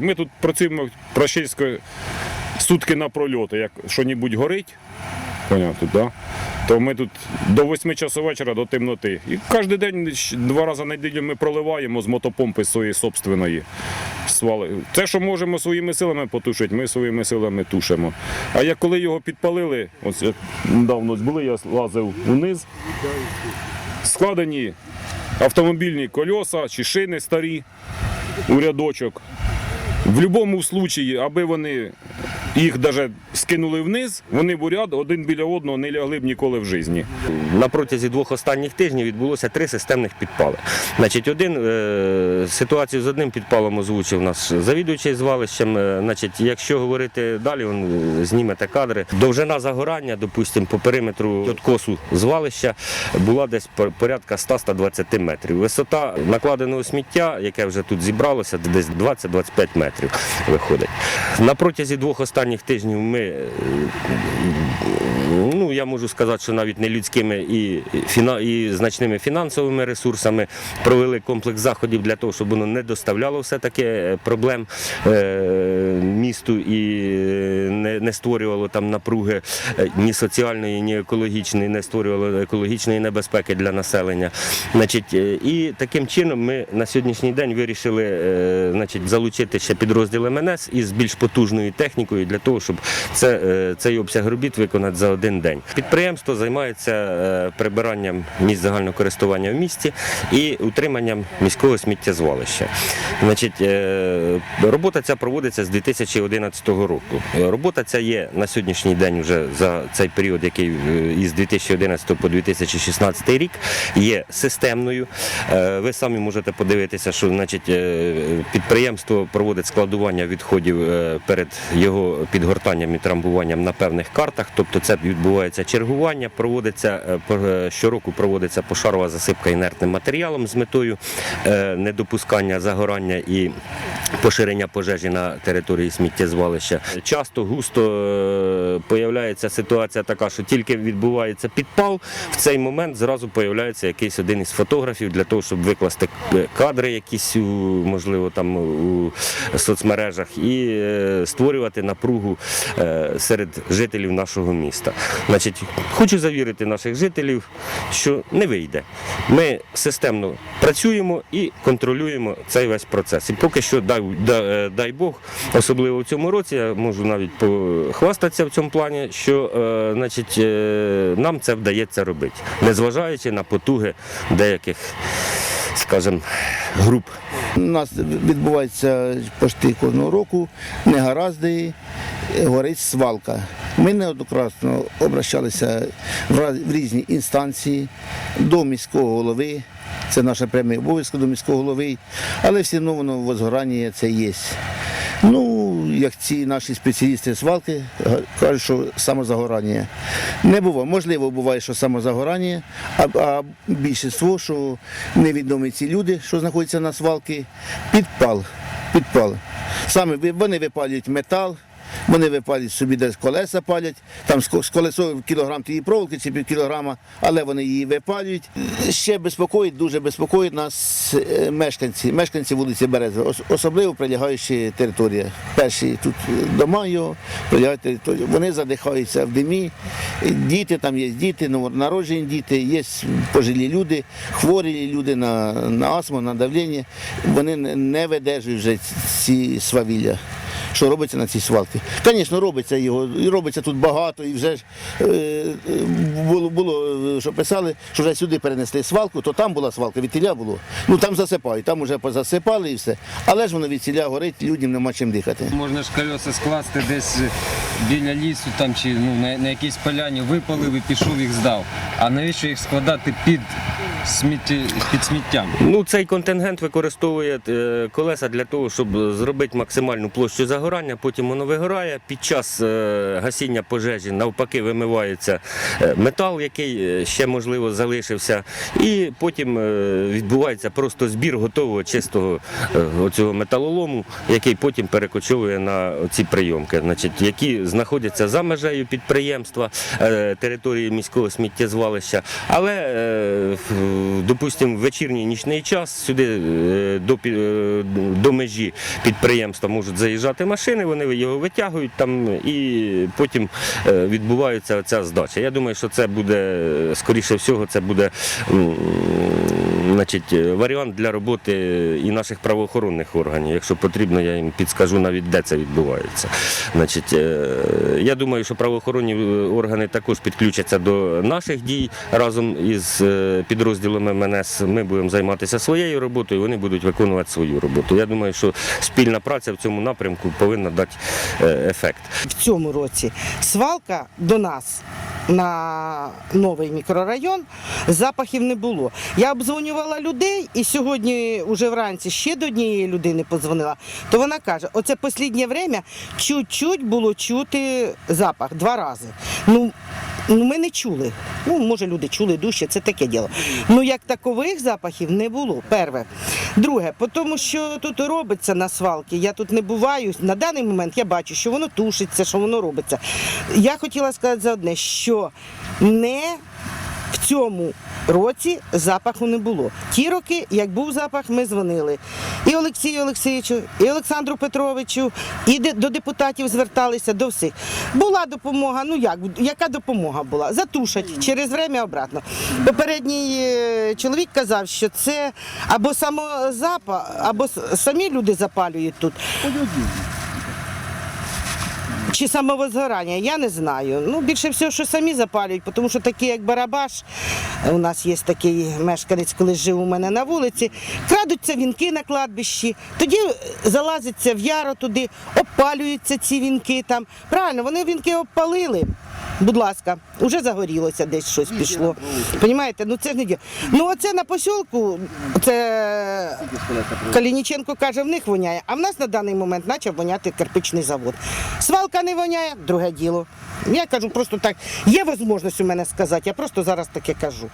Ми тут працюємо прощільсько сутки на прольоти. Як що-небудь горить, понятно, да? то ми тут до 8 часу вечора до темноти. І кожен день два рази на неділю ми проливаємо з мотопомпи своєї собственної. Свали. Те, що можемо своїми силами потушити, ми своїми силами тушимо. А як коли його підпалили, ось недавно були, я лазив вниз, складені автомобільні кольоса чи шини старі у рядочок. В будь-якому випадку, аби вони їх навіть скинули вниз, вони в ряд один біля одного не лягли б ніколи в житті. На протязі двох останніх тижнів відбулося три системних підпали. Значить, один е, ситуацію з одним підпалом озвучив наш завідуючий звалищем. Е, Значить, якщо говорити далі, він е, знімете кадри. Довжина загорання, допустимо, по периметру откосу звалища була десь порядка 100-120 метрів. Висота накладеного сміття, яке вже тут зібралося, десь 20-25 метрів виходить. На протязі двох останніх тижнів ми е, ну я можу сказати, що навіть не людськими і, фіна, і значними фінансовими ресурсами провели комплекс заходів для того, щоб воно не доставляло все-таки е, проблем е, місту і е, не, створювало там напруги ні соціальної, ні екологічної, не створювало екологічної небезпеки для населення. Значить, і таким чином ми на сьогоднішній день вирішили значить, залучити ще підрозділ МНС із більш потужною технікою для того, щоб це, цей обсяг робіт виконати за один день. Підприємство займається е, прибиранням місць загального користування в місті і утриманням міського сміттєзвалища. Значить, е, робота ця проводиться з 2011 року. Робота ця є на сьогоднішній день вже за цей період, який е, із 2011 по 2016 рік є системною. Ви самі можете подивитися, що значить, підприємство проводить складування відходів перед його підгортанням і трамбуванням на певних картах. Тобто це відбувається чергування, проводиться е, е, щороку проводиться пошарова засипка інертним матеріалом з метою е, недопускання загорання і поширення пожежі на території сміттєзвалища. Часто густо появляється ситуація така, що тільки відбувається підпал, в цей момент зразу появляється якийсь один із фотографів для того, щоб викласти кадри якісь можливо там у соцмережах і створювати напругу серед жителів нашого міста. Значить, хочу завірити наших жителів, що не вийде. Ми системно працюємо і контролюємо цей весь процес. І поки що, дай, е, дай Бог, особливо в цьому році, я можу навіть похвастатися в цьому плані, що е, значить, е, нам це вдається робити, незважаючи на потуги деяких, скажімо, груп. У нас відбувається почти кожного року негаразди, горить свалка. Ми неоднократно обращалися в різні інстанції до міського голови. Це наша прямий обов'язок до міського голови, але все одно воно возгорання це є. Ну, як ці наші спеціалісти свалки кажуть, що самозагорання. Не буває. Можливо, буває, що самозагорання, а, а більшість, що невідомі ці люди, що знаходяться на свалці, підпал. підпал. Саме вони випалюють метал, вони випалюють собі десь колеса палять, там з ко- колесо кілограм тієї проволоки чи пів кілограма, але вони її випалюють. Ще безпокоїть, дуже безпокоїть нас е, мешканці, мешканці вулиці Берези, особливо прилягаючі територія. Перші тут е, дома його, прилягають територію. Вони задихаються в димі. Діти там є діти, новонароджені діти, є пожилі люди, хворі люди на, на астму, на давлення. Вони не видержують вже ці свавілля що робиться на цій свалці. Звісно, робиться його, і робиться тут багато, і вже ж е, е, було, було, е, що писали, що вже сюди перенесли свалку, то там була свалка, від тіля було. Ну там засипають, там вже позасипали і все. Але ж воно від тіля горить, людям нема чим дихати. Можна ж колеса скласти десь біля лісу там, чи ну, на, на якійсь поляні випалив і пішов їх здав. А навіщо їх складати під, смітті, під сміттям? Ну, цей контингент використовує е, колеса для того, щоб зробити максимальну площу загорання. Потім воно вигорає. Під час е, гасіння пожежі навпаки вимивається е, метал, який е, ще можливо залишився. І потім е, відбувається просто збір готового чистого е, оцього металолому, який потім перекочовує на ці прийомки, значить, які знаходяться за межею підприємства, е, території міського сміттєзвалища. Але е, допустимо, в вечірній нічний час сюди е, до, е, до межі підприємства можуть заїжджати машини, вони його витягують там і потім е, відбувається ця здача. Я думаю, що це буде, скоріше всього, це буде значить, е, варіант для роботи і наших правоохоронних органів. Якщо потрібно, я їм підскажу навіть де це відбувається. Значить, е, я думаю, що правоохоронні е, органи також підключаться до наших дій разом із підрозділами МНС. Ми будемо займатися своєю роботою, вони будуть виконувати свою роботу. Я думаю, що спільна праця в цьому напрямку повинна дати ефект. в цьому році свалка до нас на новий мікрорайон запахів не було. Я обдзвонювала людей, і сьогодні, уже вранці, ще до однієї людини подзвонила. То вона каже: оце останнє время чуть-чуть було чути запах два рази. Ну, Ну, ми не чули. Ну, може, люди чули дужче, це таке діло. Ну, як такових запахів не було. Перше. Друге, по тому, що тут робиться на свалки. я тут не буваю. На даний момент я бачу, що воно тушиться, що воно робиться. Я хотіла сказати за одне, що не в цьому році запаху не було. Ті роки, як був запах, ми дзвонили і Олексію Олексійовичу, і Олександру Петровичу, і до депутатів зверталися до всіх. Була допомога. Ну як, яка допомога була? Затушать через время обратно. Попередній е, чоловік казав, що це або самозапа, або самі люди запалюють тут. Чи самовозгорання, я не знаю. Ну, більше всього, що самі запалюють, тому що такі, як Барабаш, у нас є такий мешканець, коли жив у мене на вулиці, крадуться вінки на кладбищі, тоді залазиться в яро туди, обпалюються ці вінки там. Правильно, вони вінки обпалили. Будь ласка, вже загорілося, десь щось пішло. Понімаєте, ну це ж не діло. Ну оце на посілку, це Калініченко каже, в них воняє, а в нас на даний момент почав воняти кирпичний завод. Свалка не воняє, друге діло. Я кажу просто так, є можливість у мене сказати, я просто зараз таке кажу.